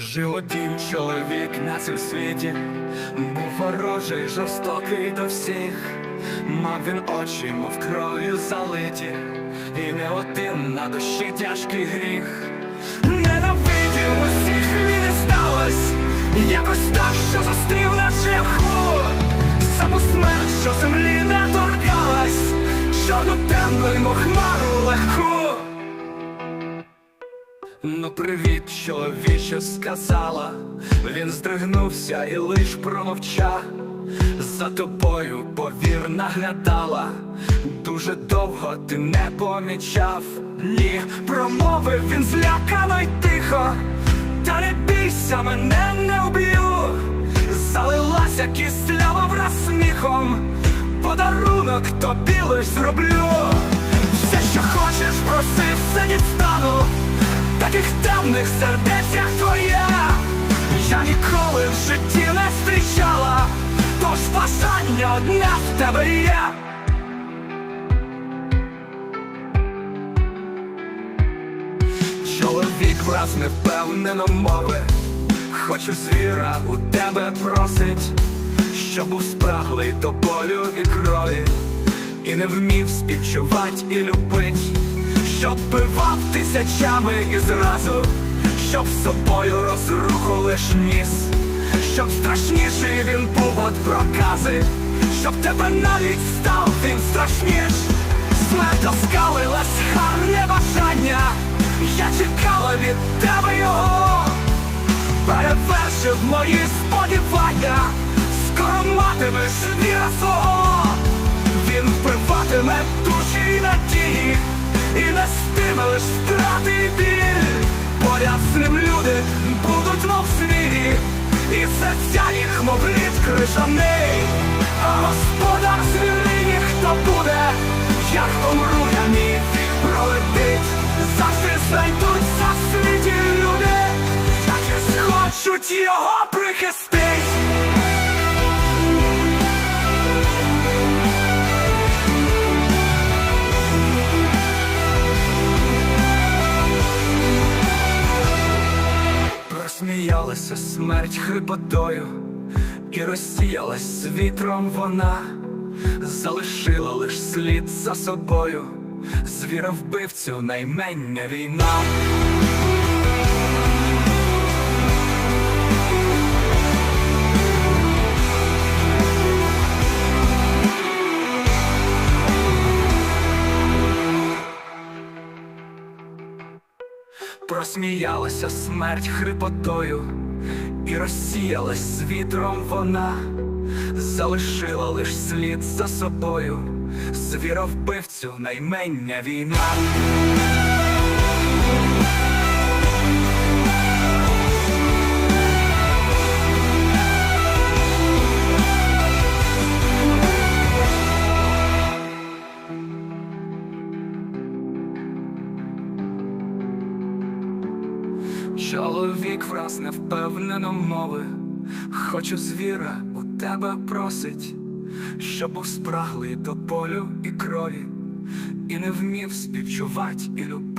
Жив один чоловік на цім світі, був ворожий, жорстокий до всіх, мав він очі, мов кров'ю залиті, і не один на душі тяжкий гріх. Ненавидів усіх він і сталось, якось так, що зустрів на шляху, саму смерть, що землі не торкалась, чорну темну й хмару легку. Ну, привіт, чоловіче, сказала. Він здригнувся і лиш промовчав. За тобою повір наглядала. Дуже довго ти не помічав. Ні, промовив він злякано й тихо. Та не бійся, мене не вб'ю. Залилася кислява враз сміхом. Подарунок тобі лиш зроблю. Все, що хочеш, проси, все дістану. Таких сердець, як твоя, я ніколи в житті не зустрічала, тож бажання одне в тебе є. Чоловік враз невпевнено мови, хочу звіра у тебе просить, щоб був спраглий до болю і крові, і не вмів співчувати і любить, щоб бивав тисячами і зразу, щоб собою розруху лиш ніс, щоб страшніший він був от прокази, щоб тебе навіть став він страшніш. Смерть оскалилась гарне бажання, я чекала від тебе його, перевершив мої сподівання, скоро матимеш віра свого, він вбиватиме душі і ним люди будуть мов звірі, і серця їх мов лід а господар землі ніхто буде, як помру я мій пролетить, завжди знайдуть за світі люди, які схочуть його прихистить. Розсміялася смерть хрипотою, і розсіялась з вітром вона, залишила лиш слід за собою, звіра вбивцю наймення війна. Просміялася смерть хрипотою, і розсіялась з вітром вона, залишила лиш слід за собою, звіровбивцю наймення війна. Чоловік враз невпевнено мови, хочу звіра у тебе просить, щоб був спраглий до болю і крові, і не вмів співчувати і любить.